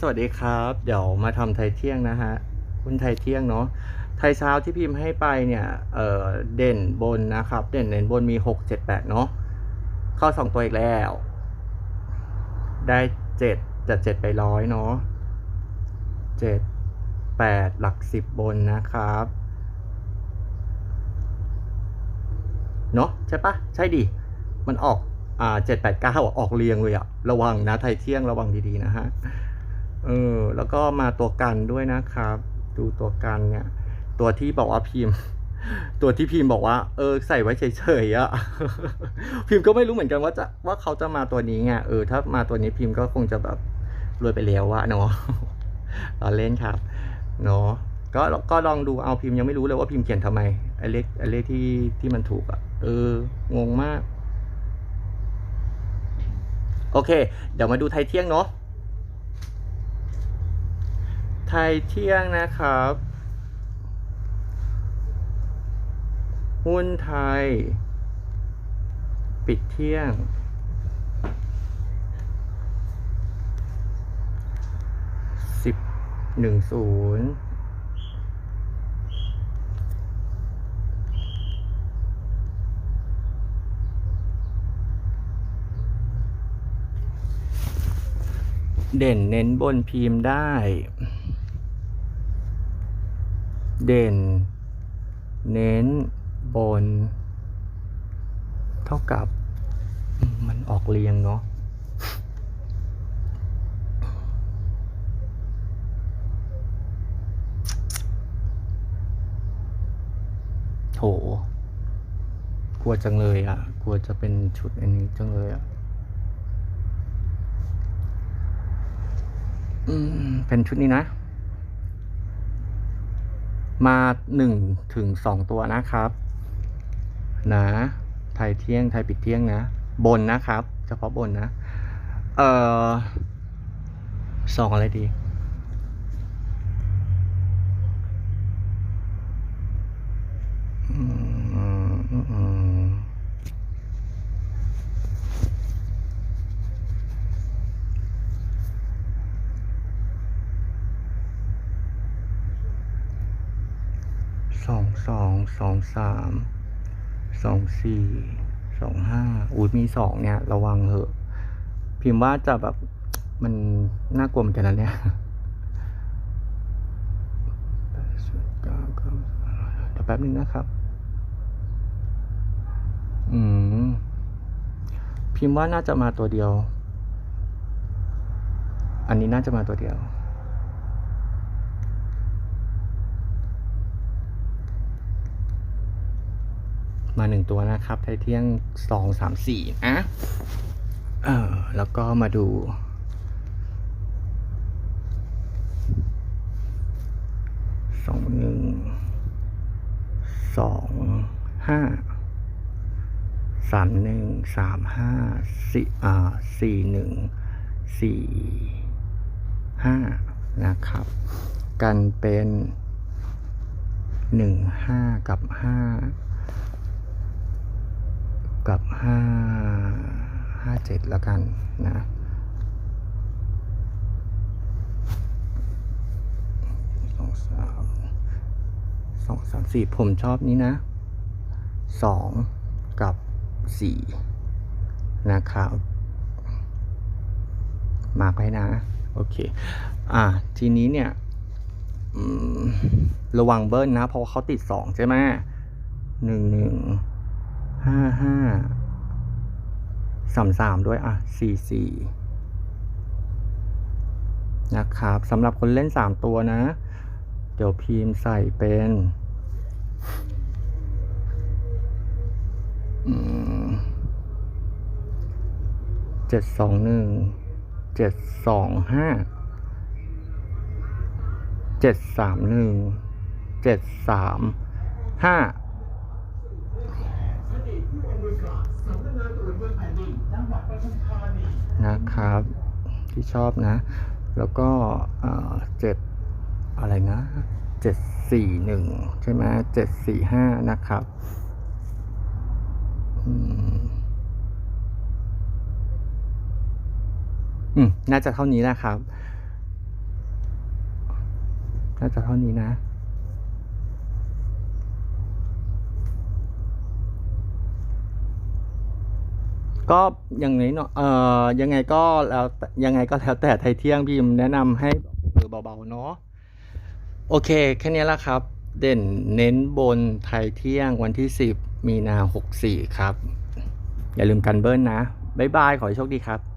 สวัสดีครับ เดี๋ยวมาทำไทยเที่ยงนะฮะหุ้นไทยเที่ยงเนาะ ไทยเช้าที่พิมพ์ให้ไปเนี่ย เออเด่นบนนะครับ เด่นเด่นบนมีหกเจ็ดแปดเนาะ เข้าสองตัวอีกแล้ว ได้เจ็ดจัดเจ็ดไปร้อยเนาะเจ็ดแปดหลักสิบบนนะครับ เนาะใช่ปะใช่ดิ มันออก อ่าเจ็ดแปดเก้าออกเรียงเลยอะระวังนะไทยเที่ยงระวังดีๆนะฮะ เออ แล้วก็มาตัวกันด้วยนะครับ ดูตัวกันเนี่ย ตัวที่บอกว่าพิมพ์ ตัวที่พิมพ์บอกว่า เออ ใส่ไว้เฉยๆอะพิมพ์ก็ไม่รู้เหมือนกันว่าจะว่าเขาจะมาตัวนี้ไงเออถ้ามาตัวนี้พิมพ์ก็คงจะแบบรวยไปแล้วอะเนาะเราเล่นครับเนาะก็ก็ลองดูเอาพิมพ์ยังไม่รู้เลยว่าพิมพ์เขียนทำไมไอเลขไอเลขที่ที่มันถูกอะ เอองงมาก โอเค เดี๋ยวมาดูไทยเที่ยงเนาะ ไทยเที่ยงนะครับ หุ้นไทย ปิดเที่ยง สิบหนึ่งศูนย์เด่นเน้นบนพิมพ์ได้ เด่น เน้น บน เท่ากับ มันออกเรียงเนาะโถกลัวจังเลยอะ กลัวจะเป็นชุดอันนี้จังเลยอะเป็นชุดนี้นะ มาหนึ่งถึงสองตัวนะครับนะไทยเที่ยงไทยปิดเที่ยงนะ บนนะครับ เฉพาะบนนะ เอ่อสองอะไรดี อืมอืมอืมส องสองสองสามสองสี่สองห้าอุ้ยมีสองเนี่ย ระวังเหอะ พิมพ์ว่าจะแบบมันน่ากลัวเหมือนกันนะเนี่ยแปดสิบเก้าเก้าเดี๋ยวแป๊บนึงนะครับ อืม พิมพ์ว่าน่าจะมาตัวเดียว อันนี้น่าจะมาตัวเดียว มาหนึ่งตัวนะครับ ไทยเที่ยงสองสามสี่นะเออแล้วก็มาดูสองหนึ่งสองห้าสามหนึ่งสามห้าสี่อ่าสี่หนึ่งสี่ห้านะครับ กันเป็นหนึ่งห้ากับห้า กับห้าห้าเจ็ดแล้วกันนะสองสามสองสามสี่ผมชอบนี้นะสองกับสี่นะครับมาร์กไว้นะ โอเค อ่า ทีนี้เนี่ยระวังเบิ้ลนะ เพราะเขาติดสองใช่ไหมหนึ่งหนึ่ง ห้าห้าสามสามด้วยอะสี่สี่นะครับสำหรับคนเล่นสามตัวนะ เดี๋ยวพิมพ์ใส่เป็นเจ็ดสองหนึ่งเจ็ดสองห้าเจ็ดสามหนึ่งเจ็ดสามห้า ครับ ที่ชอบนะ แล้วก็เจ็ดอะไรนะเจ็ดสี่หนึ่งใช่ไหมเจ็ดสี่ห้านะครับอืมน่าจะเท่านี้นะครับ น่าจะเท่านี้นะ ก็อย่างนี้เนาะเอ่อยังไงก็แล้วยังไงก็แล้วแต่ไทยเที่ยงพี่มแนะนำให้เบอเบาๆเนาะโอเค แค่นี้ละครับ เด่นเน้นบนไทยเที่ยงวันที่ 10 มีนา 64 ครับ อย่าลืมกันเบิ้ลนะ บ๊ายบาย ขอให้โชคดีครับ